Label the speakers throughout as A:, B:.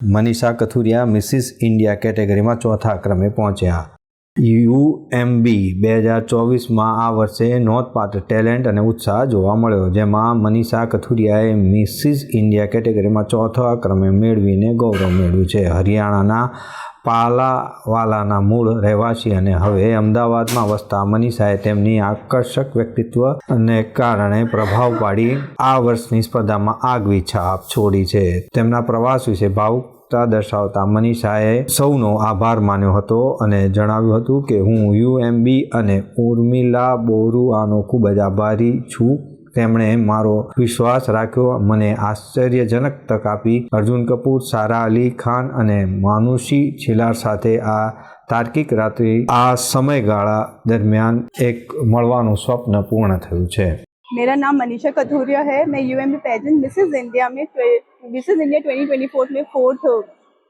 A: Manisha કથુરિયા Mrs India કેટેગરીમાં ચોથા ક્રમે પહોંચ્યા. યુએમબી બે હજાર ચોવીસમાં આ વર્ષે નોંધપાત્ર ટેલેન્ટ અને ઉત્સાહ જોવા મળ્યો, જેમાં મનીષા કથુરિયાએ મિસિસ ઇન્ડિયા કેટેગરીમાં ચોથા ક્રમે મેળવીને ગૌરવ મેળવ્યું છે. હરિયાણાના પાલાવાલાના મૂળ રહેવાસી અને હવે અમદાવાદમાં વસતા મનીષાએ તેમની આકર્ષક વ્યક્તિત્વ અને કારણે પ્રભાવ પાડી આ વર્ષની સ્પર્ધામાં આગવી છાપ છોડી છે. તેમના પ્રવાસ વિશે ભાવુકતા દર્શાવતા મનીષાએ સૌનો આભાર માન્યો હતો અને જણાવ્યું હતું કે હું યુએમબી અને ઉર્મિલા બોરુઆનો ખૂબ જ આભારી છું. તેમણે મારો વિશ્વાસ રાખ્યો મને આશ્ચર્યજનક તક આપી અર્જુન કપૂર સારા અલી ખાન અને માનુષી છિલાર સાથે આ તાર્કિક રાત્રિ આ સમયગાળા દરમિયાન એક મળવાનું સ્વપ્ન પૂર્ણ થયું છે
B: मेरा नाम मनीषा कथूरिया है मैं यूएम में पेजेंट मिसेज इंडिया में मिसेज इंडिया 2024 में फोर्थ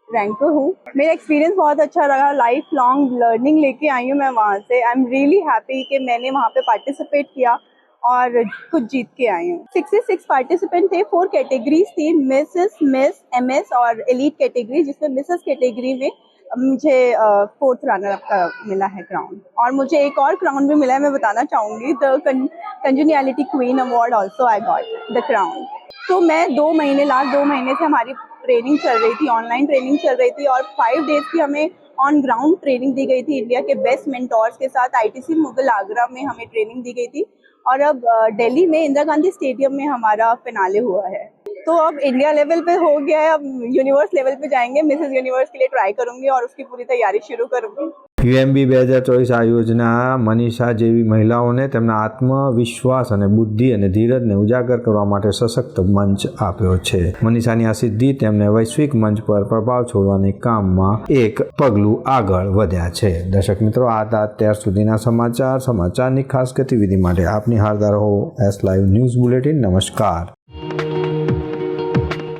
B: रैंक पर हूँ मेरा एक्सपीरियंस बहुत अच्छा रहा लाइफ लॉन्ग लर्निंग लेके आई हूँ मैं वहाँ से आई एम रियली हैप्पी कि मैंने वहाँ पे पार्टिसिपेट किया और कुछ जीत के आई हूँ। सिक्सटी सिक्स पार्टिसिपेंट थे फोर कैटेगरीज थी मिसेस मिस एम एस और एलिट कैटेगरी जिसमें मिसेस कैटेगरी में मुझे फोर्थ रनर अप का मिला है क्राउन और मुझे एक और क्राउन भी मिला है, मैं बताना चाहूँगी the congeniality queen award also I got the crown तो मैं दो महीने लास्ट दो महीने से हमारी ट्रेनिंग चल रही थी ऑनलाइन ट्रेनिंग चल रही थी और फाइव डेज़ की हमें ऑन ग्राउंड ट्रेनिंग दी गई थी इंडिया के बेस्ट मेंटोर्स के साथ आईटीसी मुगल आगरा में हमें ट्रेनिंग दी गई थी। और अब दिल्ली में इंदिरा गांधी स्टेडियम में हमारा फिनाले हुआ है। तो अब इंडिया लेवल पे हो गया है, अब यूनिवर्स लेवल पे जाएँगे। मिसेज यूनिवर्स के लिए ट्राई करूँगी और उसकी पूरी तैयारी शुरू करूँगी।
A: યુએમબી બે હજાર ચોવીસ આ યોજના મનીષા જેવી મહિલાઓને તેમના આત્મવિશ્વાસ અને બુદ્ધિ અને ધીરજને ઉજાગર કરવા માટે સશક્ત મંચ આપ્યો છે. મનીષાની આ સિદ્ધિ તેમને વૈશ્વિક મંચ પર પ્રભાવ છોડવાની કામમાં એક પગલું આગળ વધ્યા છે. દર્શક મિત્રો, આ હતા અત્યાર સુધીના સમાચાર. સમાચારની ખાસ ગતિવિધિ માટે આપની હારદાર હો એસ લાઈવ ન્યૂઝ બુલેટિન નમસ્કાર.